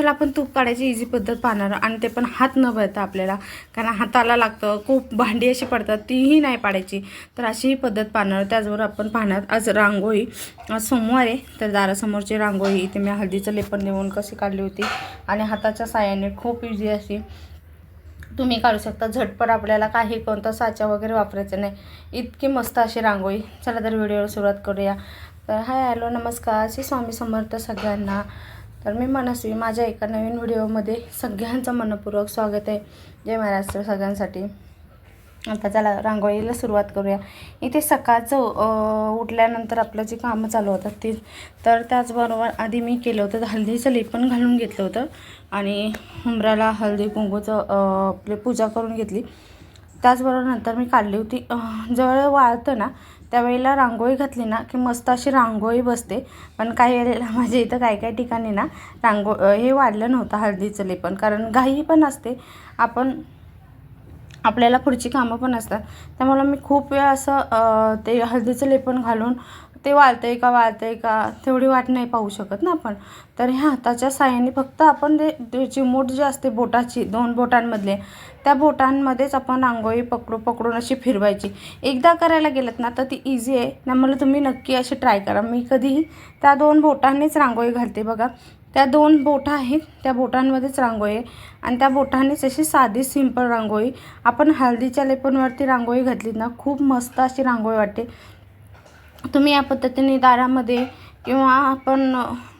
चला आपण तूप काढायची इझी पद्धत पाहणार. आणि ते पण हात न भरता आपल्याला कारण हाताला लागतं खूप भांडी अशी पडतात तीही नाही पाडायची. तर अशीही पद्धत पाहणार. त्याचबरोबर आपण पाहणार आज रांगोळी. आज सोमवार आहे तर दारासमोरची रांगोळी. इथे मी हळदीचं लेपन देऊन कशी काढली होती. आणि हाताच्या साह्याने खूप इझी अशी तुम्ही काढू शकता. झटपट आपल्याला काही कोणता साचा वगैरे वापरायचा नाही. इतकी मस्त अशी रांगोळी. चला तर व्हिडिओला सुरुवात करूया. तर हाय हॅलो नमस्कार. श्री स्वामी समर्थ सगळ्यांना. तर मी मनस्वी माझ्या एका नवीन व्हिडिओमध्ये सगळ्यांचं मनपूर्वक स्वागत आहे. जय महाराष्ट्र सगळ्यांसाठी. आता चला रांगोळीला सुरुवात करूया. इथे सकाळचं उठल्यानंतर आपलं जे कामं चालू होतात ते तर त्याचबरोबर आधी मी केलं होतं हळदीचं लेपन घालून घेतलं होतं. आणि उंबराला हळदी कुंकूचं आपली पूजा करून घेतली. त्याचबरोबर नंतर मी काढली होती. जवळ वाळतं ना त्यावेळेला रांगोळी घातली ना की मस्त अशी रांगोळी बसते. पण काही वेळेला माझ्या इथं काही काही ठिकाणी ना रांगो हे वाढलं नव्हतं हळदीचं लेपन कारण घाई पण असते. आपण आपल्याला पुढची कामं पण असतात. त्यामुळं मी खूप वेळ असं ते हळदीचं लेपन घालून ते वाळतंय का वाळतंय का तेवढी वाट नाही पाहू शकत ना आपण. तर ह्या हाताच्या साह्याने फक्त आपण ते ते चिमूट जी असते बोटाची दोन बोटांमधले त्या बोटांमध्येच आपण रांगोळी पकडू पकडून अशी फिरवायची. एकदा करायला गेलत ना तर ती इझी आहे. त्यामुळे तुम्ही नक्की अशी ट्राय करा. मी कधीही त्या दोन बोटांनीच रांगोळी घालते बघा. त्या दोन बोटं आहेत त्या बोटांमध्येच रांगोळी आहे. आणि त्या बोटांनीच अशी साधी सिंपल रांगोळी. आपण हळदीच्या लेपनवरती रांगोळी घातली ना खूप मस्त अशी रांगोळी वाटते. तुम्ही या पद्धतीने दारामध्ये किंवा आपण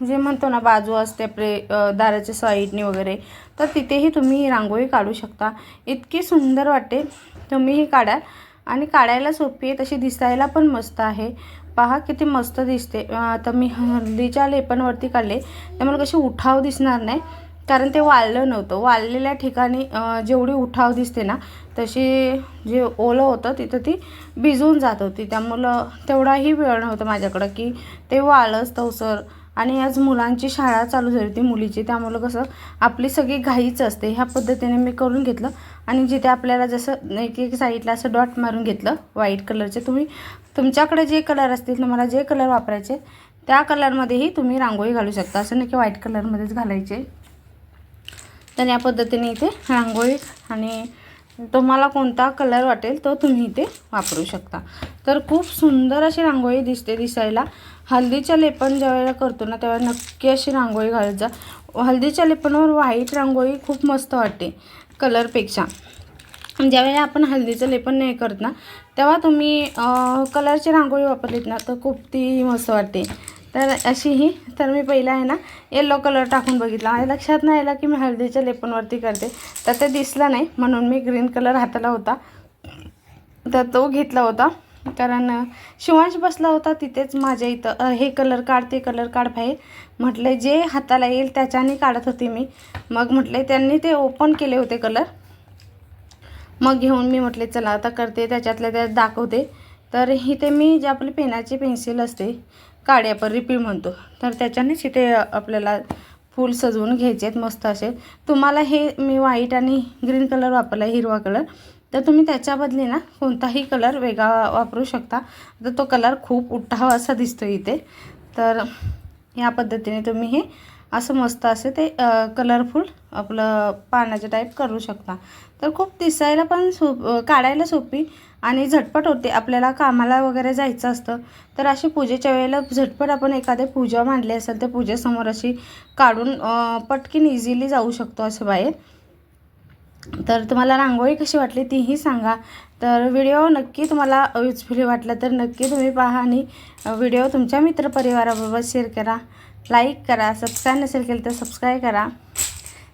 जे म्हणतो ना बाजू असते आपले दाराच्या साईडने वगैरे तर तिथेही तुम्ही ही रांगोळी काढू शकता. इतकी सुंदर वाटते. तुम्हीही काढा. आणि काढायला सोपी आहे तशी दिसायला पण मस्त आहे. पहा किती मस्त दिसते. आता मी हळदीच्या लेपनवरती काढले त्यामुळे कशी उठाव दिसणार नाही. कारण ते वाळलं नव्हतं. वाळलेल्या ठिकाणी जेवढी उठाव दिसते ना तशी जे ओलं होतं तिथं ती भिजून जात होती. त्यामुळं तेवढाही वेळ नव्हता माझ्याकडं की ते वाळच तवसर आणि आज मुलांची शाळा चालू झाली होती मुलीची त्यामुळं कसं आपली सगळी घाईच असते. ह्या पद्धतीने मी करून घेतलं. आणि जिथे आपल्याला जसं एक एक साईडला असं डॉट मारून घेतलं व्हाईट कलरचे तुम्ही तुमच्याकडे जे कलर असतील तुम्हाला जे कलर वापरायचे त्या कलरमध्येही तुम्ही रांगोळी घालू शकता. असं नाही की व्हाईट कलरमध्येच घालायचे. तर या पद्धतीने इथे रांगोळी आणि तुम्हाला कोणता कलर वाटेल तो तुम्ही इथे वापरू शकता. तर खूप सुंदर अशी रांगोळी दिसते दिसायला. हल्दीच्या लेपन ज्यावेळेला करतो ना तेव्हा नक्की अशी रांगोळी घालत जा. हल्दीच्या लेपनावर व्हाईट रांगोळी खूप मस्त वाटते कलरपेक्षा ज्यावेळेला आपण हळदीचं लेपन नाही करत ना तेव्हा तुम्ही कलरची रांगोळी वापरलीत ना तर खूप ती मस्त वाटते. तर अशी ही तर मी पहिला आहे ना येलो कलर टाकून बघितला. माझ्या लक्षात नाही आला की मी हळदीच्या लेपनवरती करते. तर ते दिसलं नाही म्हणून मी ग्रीन कलर हाताला होता. तर तो घेतला होता. कारण शिवांश बसला होता तिथेच माझ्या इथं. हे कलर काढ ते कलर काढ बाहेर. म्हटलं जे हाताला येईल त्याच्याने काढत होते मी. मग म्हटले त्यांनी ते ओपन केले होते कलर मग घेऊन मी म्हटले चला आता करते. त्याच्यातल्या त्यात दाखवते. तर इथे मी जे आपली पेनाची पेन्सिल असते काडे आपण रिपील म्हणतो. तर त्याच्यानेच इथे आपल्याला फूल सजवून घ्यायचे आहेत मस्त असे. तुम्हाला हे मी व्हाईट आणि ग्रीन कलर वापरला आहे हिरवा कलर तर तुम्ही त्याच्या बदली ना कोणताही कलर वेगळा वापरू शकता. तर तो कलर खूप उठावा असा दिसतो इथे. तर या पद्धतीने तुम्ही हे असं मस्त असे ते कलरफुल आपलं पानाचे टाईप करू शकता. तर खूप दिसायला पण सोप काढायला सोपी. आणि झटपट होते. आपल्याला कामाला वगैरे जायचं असतं. तर अशी पूजेच्या वेळेला झटपट आपण एखाद्या पूजा मांडली असेल तर पूजेसमोर अशी काढून पटकन पटकीन इझिली जाऊ शकतो असं बाहेर तर तुम्हाला रांगोळी कशी वाटली तीही सांगा. तर व्हिडिओ नक्की तुम्हाला युजफुली वाटला तर नक्की तुम्ही पहा आणि व्हिडिओ तुमच्या मित्रपरिवाराबरोबर शेअर करा. लाईक करा. सबस्क्राईब नसेल केलं तर सबस्क्राईब करा.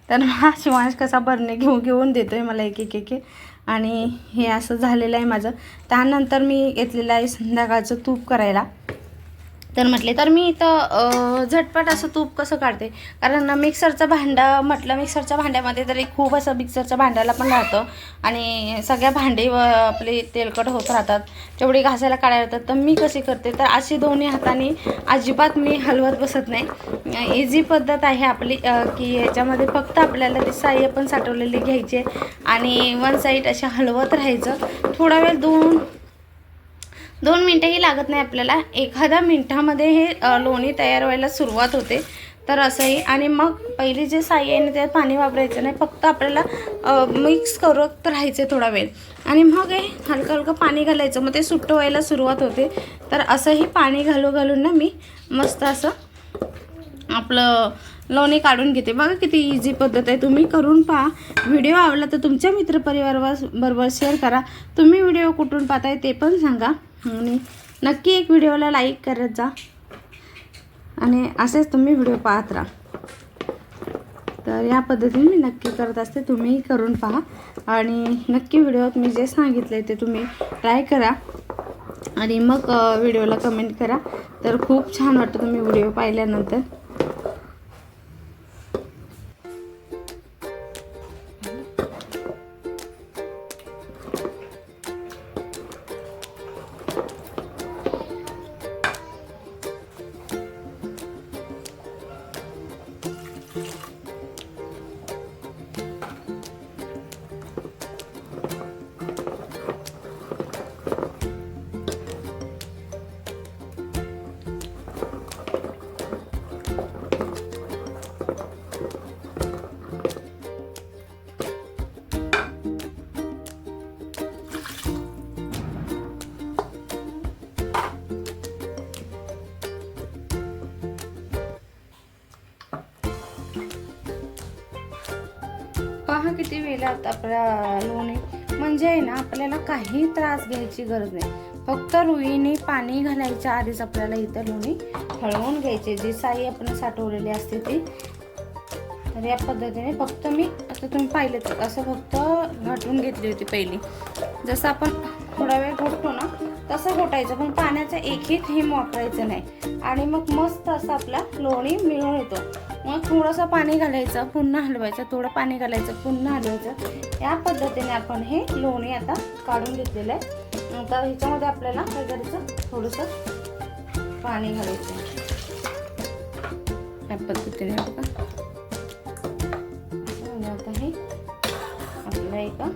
तर हा शिवांश कसा भरणे घेऊन घेऊन देतो आहे मला एक एक एक एक. आणि हे असं झालेलं आहे माझं. त्यानंतर मी घेतलेलं आहे संध्याकाळचं तूप करायला. तर म्हटले तर मी इथं झटपट असं तूप कसं काढते? कारण मिक्सरचं भांडं म्हटलं मिक्सरच्या भांड्यामध्ये तरी खूप असं मिक्सरच्या भांड्याला पण राहतं. आणि सगळ्या भांडी व आपले तेलकट होत राहतात. जेवढे घासायला काढायला येतात तर मी कशी करते? तर अशी दोन्ही हाताने अजिबात मी हलवत बसत नाही. इझी पद्धत आहे आपली की याच्यामध्ये फक्त आपल्याला ते साई पण साठवलेले घ्यायचे आणि वन साईड अशा हलवत राहायचं. थोडा वेळ दोन दोन मिनटंही लागत नाही आपल्याला. एखाद्या मिनटामध्ये हे लोणी तयार व्हायला सुरुवात होते. तर असंही. आणि मग पहिली जे साई आहे ना त्यात पाणी वापरायचं नाही. फक्त आपल्याला मिक्स करत राहायचं थोडा वेळ. आणि मग हे हलकं हलकं पाणी घालायचं. मग ते सुट्ट व्हायला सुरुवात होते. तर असंही पाणी घालू घालून ना मी मस्त असं आपलं लोणी काढून घेते. बघा किती इझी पद्धत आहे. तुम्ही करून पहा. व्हिडिओ आवडला तर तुमच्या मित्रपरिवारावर बरोबर शेअर करा. तुम्ही व्हिडिओ कुठून पाहताय ते पण सांगा. आणि नक्की एक व्हिडिओला लाईक करत जा. आणि असेच तुम्ही व्हिडिओ पाहत राहा. तर या पद्धतीने मी नक्की करत असते. तुम्हीही करून पहा. आणि नक्की व्हिडिओत मी जे सांगितलं आहे ते तुम्ही ट्राय करा. आणि मग व्हिडिओला कमेंट करा. तर खूप छान वाटतं तुम्ही व्हिडिओ पाहिल्यानंतर. किती वेळात आपल्या लोणी म्हणजे आहे ना आपल्याला काही त्रास घ्यायची गरज नाही. फक्त रुईने पाणी घालायच्या आधीच आपल्याला इथं लोणी हळवून घ्यायचे जी साई आपण साठवलेली असते ती. तर या पद्धतीने फक्त मी आता तुम्ही पाहिलं तर असं फक्त घाटून घेतली होती पहिली. जसं आपण थोडा वेळ घोटतो ना तसं घोटायचं पण पाण्याचा एकही थेंब वापरायचं नाही. आणि मग मस्त असं आपला लोणी मिळून येतो. मग थोडंसं पाणी घालायचं पुन्हा हलवायचं थोडं पाणी घालायचं पुन्हा हलवायचं. या पद्धतीने आपण हे लोणी आता काढून घेतलेलं आहे. आता ह्याच्यामध्ये आपल्याला काय करायचं? थोडंसं पाणी घालायचं. या पद्धतीने बघा. आता हे आपल्या एका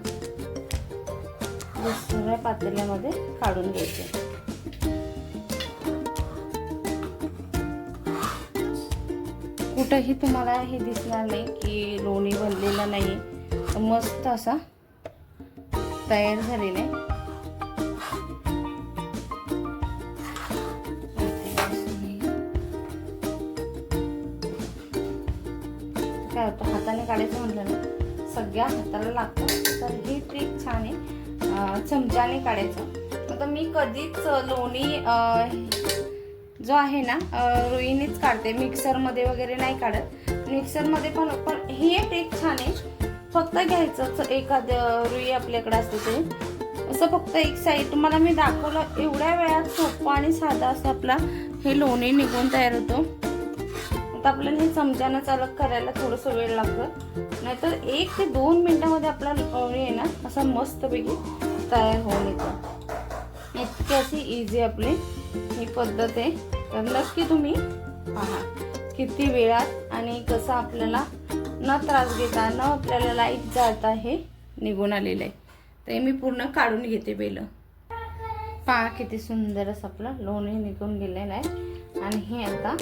दुसऱ्या पातेल्यामध्ये काढून घ्यायचे. कुठंही तुम्हाला हे दिसणार नाही की लोणी बनलेला नाही. तर मस्त असा तयार झालेला आहे. काय होतं? हाताने काढायचं म्हटलं ना सगळ्या हाताला लागतं तर ही ट्रिक छान आहे. चमच्याने काढायचं. आता मी कधीच लोणी जो आहे ना अं, काढते. मिक्सरमध्ये वगैरे नाही काढत. मिक्सरमध्ये पण पण ही एक ट्रिक छान आहे. फक्त घ्यायचं एखादं रुई आपल्याकडे असते ते. असं फक्त एक साईड तुम्हाला मी दाखवलं एवढ्या वेळात सोपं आणि साधा असं आपला हे लोणी निघून तयार होतो. तर आपल्याला हे चमच्यानं चालक करायला थोडंसं वेळ लागतं नाहीतर एक ते दोन मिनिटामध्ये आपला लोणी आहे ना असा मस्तपैकी तयार होऊन येतो. इतकी अशी इझी आपली ही पद्धत आहे. तर नक्की तुम्ही पहा किती वेळात आणि कसं आपल्याला न त्रास घेता न आपल्याला लाइट जाता हे निघून आलेलं आहे. ते मी पूर्ण काढून घेते बेलं. पहा किती सुंदर असं आपलं लोणी निघून गेलेलं आहे. आणि हे आता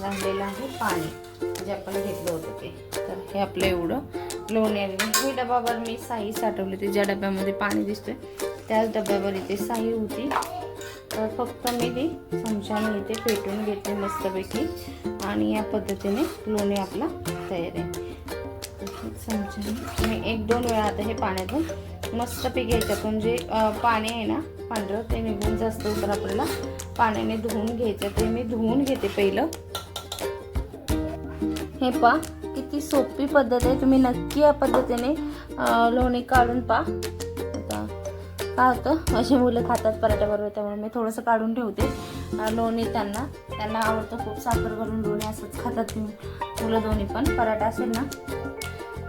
राहिलेलं आहे पाणी जे आपण घेतलं होतं ते. तर हे आपलं एवढं. लोणी आलेलं हे डबावर मी साई साठवली होती ज्या डब्यामध्ये पाणी दिसतोय त्याच डब्यावर इथे साई होती. तर फक्त मी ती चमच्याने इथे पेटून घेतली मस्तपैकी. आणि या पद्धतीने लोणी आपला तयार आहे. चमच्याने मी एक दोन वेळा आता हे पाण्यातून मस्तपैकी याच्यातून जे म्हणजे, पाणी आहे ना पांढरं ते निघून जास्त तर आपल्याला. पाण्याने धुवून घ्यायचं ते मी धुवून घेते पहिलं. हे पा किती सोपी पद्धत आहे. तुम्ही नक्की या पद्धतीने लोणी काढून पा आता काय होतं असे मुलं खातात पराठ्याबरोबर त्यामुळे मी थोडंसं काढून ठेवते. लोणी त्यांना त्यांना आवडतं खूप साखर करून लोणी असंच खातात मुलं दोन्ही पण पराठा असेल ना.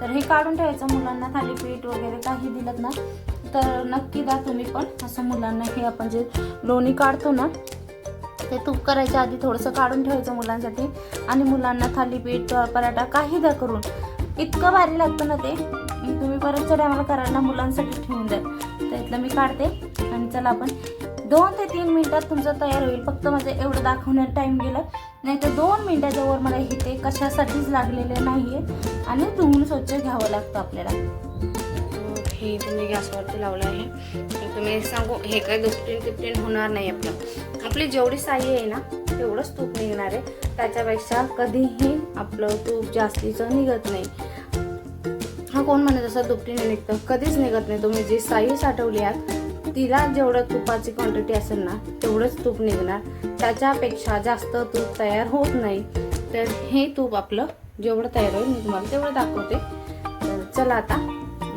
तर हे काढून ठेवायचं. मुलांना थालीपीठ वगैरे काही दिलं ना तर नक्की द्या तुम्ही पण. असं मुलांना हे आपण जे लोणी काढतो ना ते तूप करायच्या आधी थोडंसं काढून ठेवायचं मुलांसाठी. आणि मुलांना थालीपीठ पराठा काही द्या करून. इतकं भारी लागतं ना ते. तुम्ही परतच्या टायमाला मला करायला मुलांसाठी ठेवून द्या. तर इथलं मी काढते. आणि चला आपण दोन ते तीन मिनटात तुमचं तयार होईल. फक्त माझं एवढं दाखवण्यात टाईम गेलं. नाही तर दोन मिनटाच्यावर मला हे ते कशासाठीच लागलेले नाही आहे आणि धुवून स्वच्छ घ्यावं लागतं आपल्याला. हे तुम्ही गॅसवरती लावलं आहे. तुम्ही सांगू हे काय दुपटीन तिपटीन होणार नाही आपलं. आपली जेवढी साई आहे ना तेवढंच तूप निघणार आहे. त्याच्यापेक्षा कधीही आपलं तूप जास्तीचं निघत नाही. हा कोण म्हणत असं दुपटीने निघतं? कधीच निघत नाही. तुम्ही जी साई साठवली आहात तिला जेवढं तुपाची क्वांटिटी असेल ना तेवढंच तूप निघणार. त्याच्यापेक्षा जास्त तूप तयार होत नाही. तर हे तूप आपलं जेवढं तयार होईल मी तुम्हाला तेवढं दाखवते. तर चला आता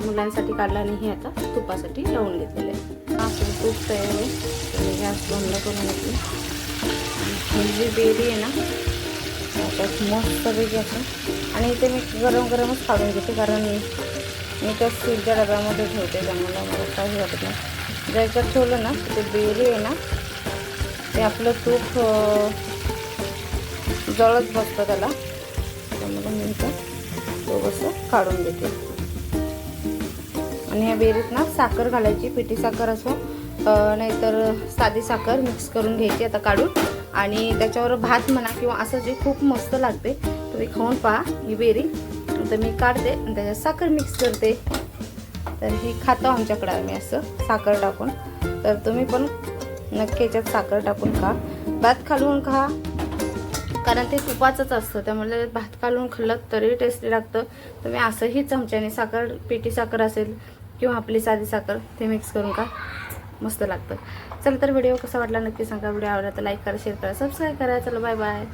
मुलांसाठी काढलं आणि हे आता तुपासाठी लावून घेतलेलं आहे. आपलं तूप तयार आहे तर गॅस बंद करून घेतली ही जी बेरी आहे ना त्यात मस्तपैकी असं. आणि इथे मी गरम गरमच काढून घेते कारण मी त्या स्टीलच्या डब्यामध्ये ठेवते त्यामुळे मला काही वाटत नाही. जर याच्यात ठेवलं ना ते बेरी आहे ना ते आपलं तूप जळत बसतं त्याला. त्यामुळे मी इथं थोडंसं काढून देते. आणि ह्या बेरीत ना साखर घालायची पिठी साखर असो नाहीतर साधी साखर मिक्स करून घ्यायची आता काढून. आणि त्याच्यावर भात म्हणा किंवा असं जे खूप मस्त लागते तुम्ही खाऊन पहा ही बेरी. तर मी काढते आणि त्याच्यात साखर मिक्स करते. तर ही खातो आमच्याकडं आम्ही असं साखर टाकून. तर तुम्ही पण नक्की याच्यात साखर टाकून खा. भात खालून खा. कारण ते तुपाचंच असतं त्यामुळे भात खालून खाल्लं तरी टेस्टी लागतं. तुम्ही असंही चमच्याने साखर पिठी साखर असेल किंवा आपली साधी साखर ते मिक्स करून का मस्त लागतं. चला तर व्हिडिओ कसा वाटला नक्की सांगा. व्हिडिओ आवडला तर लाईक करा शेअर करा सबस्क्राईब करा. चला बाय बाय